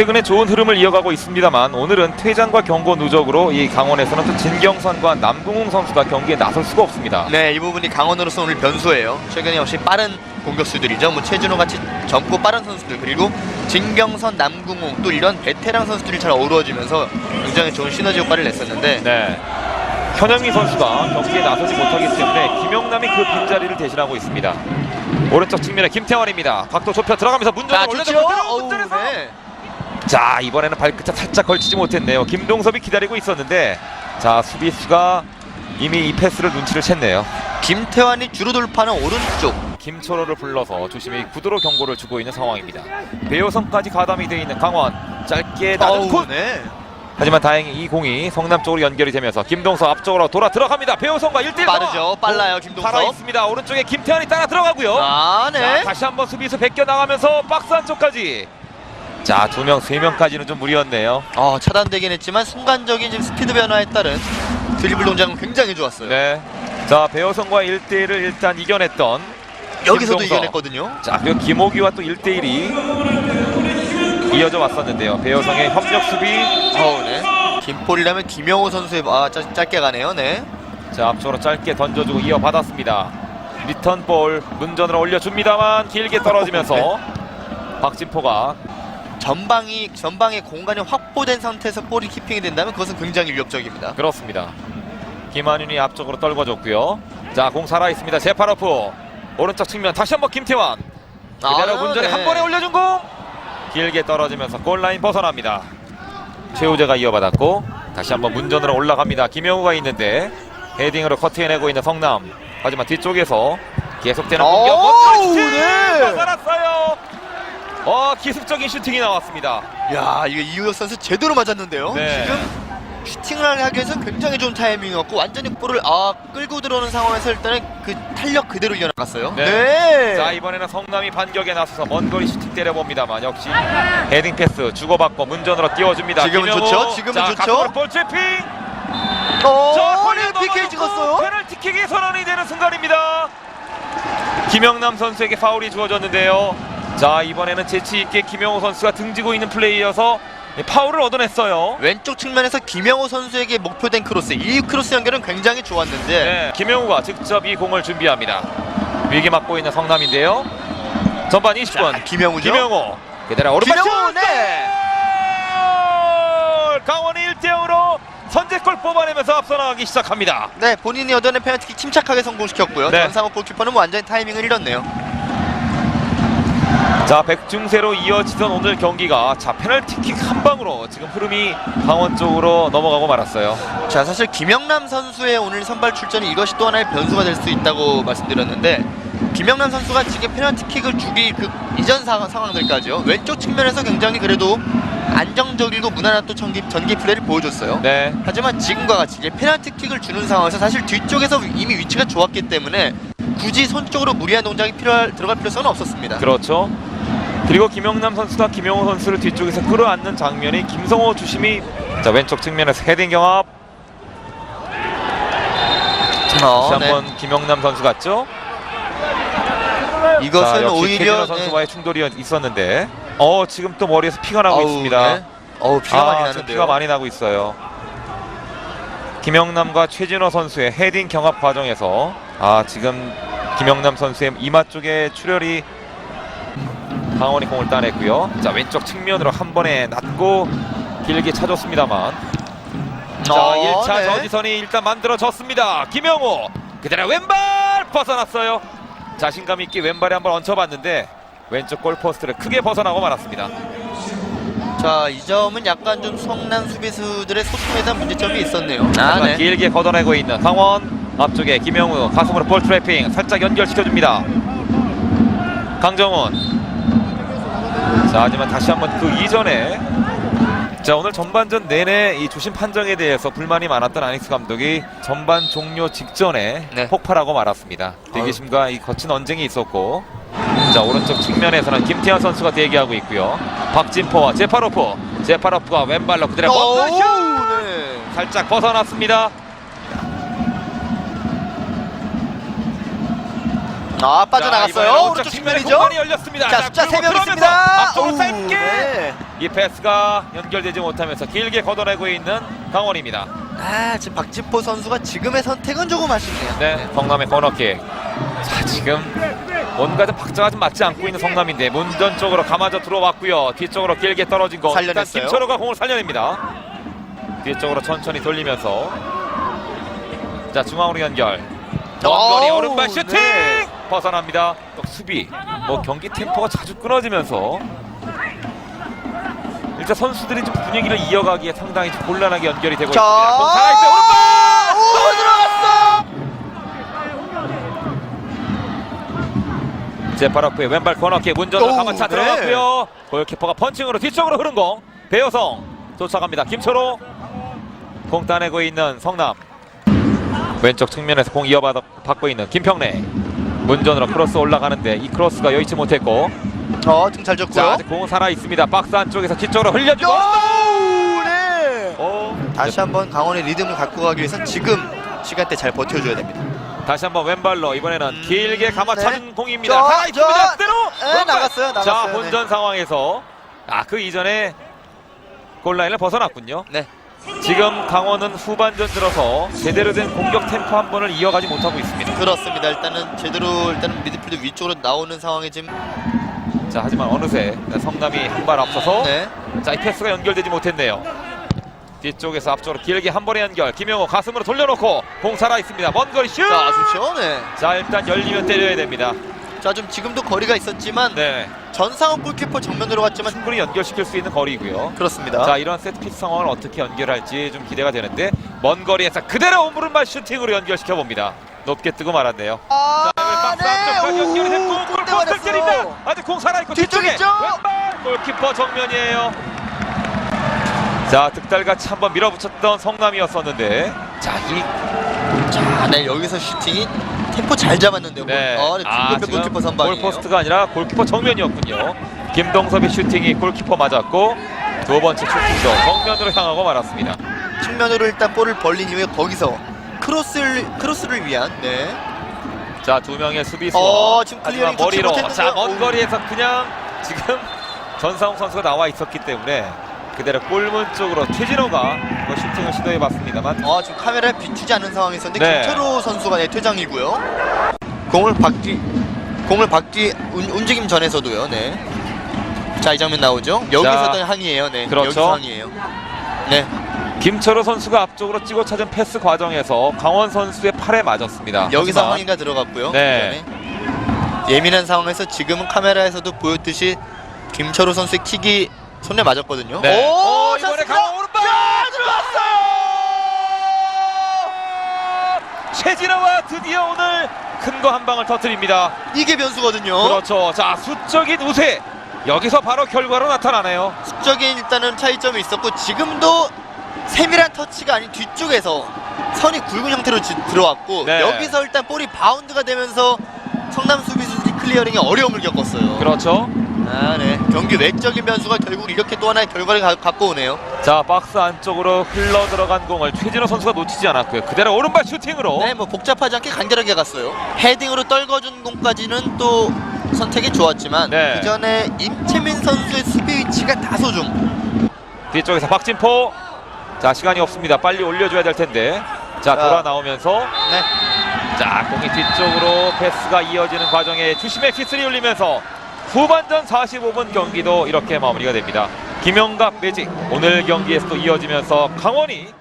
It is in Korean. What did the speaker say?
최근에 좋은 흐름을 이어가고 있습니다만 오늘은 퇴장과 경고 누적으로 이 강원에서는 또 진경선과 남궁웅 선수가 경기에 나설 수가 없습니다. 네, 이 부분이 강원으로서 오늘 변수예요. 최근에 역시 빠른 공격수들이죠. 뭐 최준호 같이 젊고 빠른 선수들 그리고 진경선, 남궁웅 또 이런 베테랑 선수들이 잘 어우러지면서 굉장히 좋은 시너지 효과를 냈었는데 네. 현영희 선수가 경기에 나서지 못하기 때문에 김영남이 그 빈자리를 대신하고 있습니다. 오른쪽 측면에 김태환입니다. 각도 좁혀 들어가면서 문전에서 네. 자 이번에는 발끝에 살짝 걸치지 못했네요. 김동섭이 기다리고 있었는데 자 수비수가 이미 이 패스를 눈치를 챘네요. 김태환이 주로 돌파는 오른쪽. 김철호를 불러서 조심히 구도로 경고를 주고 있는 상황입니다. 배효성까지 가담이 되어 있는 강원 짧게 어우, 콧 네. 하지만 다행히 이 공이 성남 쪽으로 연결이 되면서 김동섭 앞쪽으로 돌아 들어갑니다. 배효성과 1대1 빠르죠. 빨라요, 김동섭. 살아 있습니다. 오른쪽에 김태환이 따라 들어가고요. 아, 네. 자, 다시 한번 수비수 베껴 나가면서 박스 안쪽까지. 자, 두 명, 세 명까지는 좀 무리였네요. 어, 차단되긴 했지만 순간적인 지금 스피드 변화에 따른 드리블 동작은 굉장히 좋았어요. 네. 자, 배효성과 1대1을 일단 이겨냈던 여기서도 김동섭. 이겨냈거든요. 자, 그리고 김호기와 또 1대1이 이어져 왔었는데요. 배효성의 협력 수비. 어우, 네. 김폴이라면 김영호 선수의 아, 짧, 짧게 가네요. 네. 자, 앞쪽으로 짧게 던져주고 이어받았습니다. 리턴 볼 문전으로 올려줍니다만 길게 떨어지면서 박진포가 전방이 전방에 공간이 확보된 상태에서 볼이 키핑이 된다면 그것은 굉장히 위협적입니다. 그렇습니다. 김한윤이 앞쪽으로 떨궈줬고요. 자, 공 살아 있습니다. 제파로프 오른쪽 측면 다시 한번 김태환 그대로 아, 문전에 네. 한 번에 올려준 공 길게 떨어지면서 골라인 벗어납니다. 최우재가 이어받았고 다시 한번 문전으로 올라갑니다. 김영우가 있는데 헤딩으로 커트해내고 있는 성남 하지만 뒤쪽에서 계속되는 공격 원터치 네. 벗어났어요. 어 기습적인 슈팅이 나왔습니다. 야, 이거 이우혁 선수 제대로 맞았는데요. 네. 지금 슈팅을 하기 위해서 굉장히 좋은 타이밍이었고 완전히 볼을 아 끌고 들어오는 상황에서 일단은 그 탄력 그대로 이어나갔어요. 네. 네. 자 이번에는 성남이 반격에 나서서 먼 거리 슈팅 때려봅니다만 역시 헤딩 패스 주고받고 문전으로 띄워줍니다. 지금은 김영호. 좋죠? 지금은 자, 좋죠? 각도로 볼 트래핑. 어, 거리에 PK 찍었어요. 페널티킥이 선언이 되는 순간입니다. 김영남 선수에게 파울이 주어졌는데요. 자 이번에는 재치 있게 김영호 선수가 등지고 있는 플레이여서 파울을 얻어냈어요. 왼쪽 측면에서 김영호 선수에게 목표된 크로스. 이 크로스 연결은 굉장히 좋았는데 네, 김영우가 직접 이 공을 준비합니다. 위기 맞고 있는 성남인데요. 전반 20분 자, 김영우죠? 김영호 그대로 오른발 김영호, 슛! 네. 골! 강원이 1대 0으로 선제골 뽑아내면서 앞서 나가기 시작합니다. 네, 본인이 얻어낸 페널티킥 침착하게 성공시켰고요. 네. 전상욱 골키퍼는 뭐 완전히 타이밍을 잃었네요. 자 백중세로 이어지던 오늘 경기가 자 페널티킥 한 방으로 지금 흐름이 강원 쪽으로 넘어가고 말았어요. 자, 사실 김영남 선수의 오늘 선발 출전이 이것이 또 하나의 변수가 될 수 있다고 말씀드렸는데 김영남 선수가 지금 페널티킥을 주기 그 이전 상황, 상황들까지요. 왼쪽 측면에서 굉장히 그래도 안정적이고 무난한 또 전기, 전기 플레이를 보여줬어요. 네. 하지만 지금과 같이 이제 페널티킥을 주는 상황에서 사실 뒤쪽에서 이미 위치가 좋았기 때문에 굳이 손 쪽으로 무리한 동작이 필요할 들어갈 필요성은 없었습니다. 그렇죠. 그리고 김영남 선수가 김영호 선수를 뒤쪽에서 끌어안는 장면이 김성호 주심이 자 왼쪽 측면에서 헤딩 경합 어, 다시 네. 한번 김영남 선수 같죠? 이것은 자, 오히려 네. 선수와의 충돌이 있었는데 어 지금 또 머리에서 피가 나고 어우, 있습니다. 네. 어우 피가 아, 많이 나는데요. 피가 많이 나고 있어요. 김영남과 최진호 선수의 헤딩 경합 과정에서 아 지금 김영남 선수의 이마 쪽에 출혈이 강원이 공을 따냈고요. 자 왼쪽 측면으로 한 번에 낮고 길게 차줬습니다만 자 어, 1차 네. 저지선이 일단 만들어졌습니다. 김영호 그대로 왼발 벗어났어요. 자신감 있게 왼발에 한번 얹혀봤는데 왼쪽 골포스트를 크게 벗어나고 말았습니다. 자, 이 점은 약간 좀 성남 수비수들의 소통에 대한 문제점이 있었네요. 아, 네. 길게 걷어내고 있는 강원 앞쪽에 김영우 가슴으로 볼 트래핑 살짝 연결시켜줍니다 강정훈 자 하지만 다시 한번 그 이전에 자 오늘 전반전 내내 이 주심 판정에 대해서 불만이 많았던 아닉스 감독이 전반 종료 직전에 네. 폭발하고 말았습니다 대기심과 이 거친 언쟁이 있었고 자 오른쪽 측면에서는 김태환 선수가 대기하고 있고요 박진포와 제파로프 제파로프가 왼발로 그대로 슛! 어우, 네. 살짝 벗어났습니다. 아 빠져나갔어요. 오른쪽 측면이죠. 공간이 열렸습니다. 자 숫자 그리고 3명 들어오면서 있습니다. 앞쪽으로 오우, 짧게 네. 이 패스가 연결되지 못하면서 길게 걷어내고 있는 강원입니다. 아 지금 박지포 선수가 지금의 선택은 조금 아쉽네요. 네, 성남의 코너킥. 자, 지금 뭔가 좀 박자가 좀 맞지 않고 있는 성남인데 문전 쪽으로 감아져 들어왔고요. 뒤쪽으로 길게 떨어진 거. 일단 살려냈어요. 김철호가 공을 살려냅니다. 뒤쪽으로 천천히 돌리면서 자 중앙으로 연결. 원거리 어우, 오른발 슈팅 네. 벗어납니다. 또 수비. 뭐 경기 템포가 자주 끊어지면서 일단 선수들이 좀 분위기를 이어가기에 상당히 좀 곤란하게 연결이 되고 자, 있습니다. 공 살아있어요. 오른발. 오 들어갔어. 제파라프의 왼발 코너킥 문전으로 가마차 네. 들어갔고요. 골키퍼가 펀칭으로 뒤쪽으로 흐른 공. 배여성 쫓아갑니다. 김초로 공 따내고 있는 성남. 왼쪽 측면에서 공 이어받고 있는 김평래. 문전으로 크로스 올라가는데 이 크로스가 여의치 못했고 어 등 잘자 줬고요. 아직 공은 살아 있습니다. 박스 안쪽에서 뒤쪽으로 흘려주고 오, 네. 오, 다시 한번 강원의 리듬을 갖고 가기 위해서 지금 시간대 잘 버텨줘야 됩니다. 다시 한번 왼발로 이번에는 음, 길게 감아차는 네. 공입니다. 저, 살아 있습니다. 저, 그대로 네, 왼발. 나갔어요, 나갔어요. 자 네. 본전 상황에서 아 그 이전에 골라인을 벗어났군요. 네. 지금 강원은 후반전 들어서 제대로 된 공격 템포 한 번을 이어가지 못하고 있습니다. 그렇습니다. 일단은 제대로 일단은 미드필드 위쪽으로 나오는 상황에 지금 자 하지만 어느새 성남이 한 발 앞서서 네. 자이 패스가 연결되지 못했네요. 뒤쪽에서 앞쪽으로 길게 한 번의 연결 김영호 가슴으로 돌려놓고 공 살아 있습니다. 먼 거리 슛. 자 좋죠. 네. 자 일단 열리면 때려야 됩니다. 자 좀 지금도 거리가 있었지만 네 전상욱 골키퍼 정면으로 갔지만 충분히 연결시킬 수 있는 거리고요. 그렇습니다. 자 이런 세트피스 상황을 어떻게 연결할지 좀 기대가 되는데 먼 거리에서 그대로 오므른발 슈팅으로 연결시켜 봅니다. 높게 뜨고 말았네요. 아, 자, 박스 안쪽까지 연결이 됐고 오, 골대 골포스트 때립니다. 아직 공 살아있고 뒤쪽 뒤쪽에 있죠? 왼발 골키퍼 정면이에요. 자 득달같이 한번 밀어붙였던 성남이었었는데 자이 자, 네 여기서 슈팅이 템포 잘 잡았는데요. 네. 어, 네, 아, 지금 골키퍼 선방이에요. 골포스트가 아니라 골키퍼 정면이었군요. 김동섭의 슈팅이 골키퍼 맞았고 두 번째 슈팅도 정면으로 향하고 말았습니다. 측면으로 일단 볼을 벌린 이후에 거기서 크로스를 크로스를 위한 네. 자 두 명의 수비수와 어, 지금 하지만 클리어링 좋지 머리로 못했는데요. 자 먼 오. 거리에서 그냥 지금 전상욱 선수가 나와 있었기 때문에 그대로 골문 쪽으로 최진호가 그 슈팅을 시도해봤습니다만 어, 지금 카메라에 비추지 않는 상황이었는데 네. 김철호 선수가 네, 퇴장이고요. 공을 받기 공을 받기 운- 움직임 전에서도요. 네. 자, 이 장면 나오죠. 여기서도 항의예요. 네. 그렇죠. 여기서 항의예요. 네. 김철호 선수가 앞쪽으로 찍어 찾은 패스 과정에서 강원 선수의 팔에 맞았습니다. 여기서 하지만 항의가 들어갔고요. 네. 그다음에 예민한 상황에서 지금은 카메라에서도 보였듯이 김철호 선수의 킥이 손에 맞았거든요. 네. 오, 오, 이번에 찬스입니다. 강원 오른발! 최진호가 드디어 오늘 큰 거 한 방을 터뜨립니다. 이게 변수거든요. 그렇죠. 자 수적인 우세 여기서 바로 결과로 나타나네요. 수적인 일단은 차이점이 있었고 지금도 세밀한 터치가 아닌 뒤쪽에서 선이 굵은 형태로 지- 들어왔고 네. 여기서 일단 볼이 바운드가 되면서 성남 수비수들이 클리어링에 어려움을 겪었어요. 그렇죠. 아, 네. 경기 외적인 변수가 결국 이렇게 또 하나의 결과를 가- 갖고 오네요. 자 박스 안쪽으로 흘러 들어간 공을 최진호 선수가 놓치지 않았고요. 그대로 오른발 슈팅으로 네, 뭐 복잡하지 않게 간결하게 갔어요. 헤딩으로 떨궈준 공까지는 또 선택이 좋았지만 네. 그 전에 임채민 선수의 수비 위치가 다소 좀 뒤쪽에서 박진포. 자 시간이 없습니다. 빨리 올려줘야 될 텐데. 자 자. 돌아 나오면서 네. 자 공이 뒤쪽으로 패스가 이어지는 과정에 주심의 키스를 울리면서 후반전 45분 경기도 이렇게 마무리가 됩니다. 김영갑 매직 오늘 경기에서도 이어지면서 강원이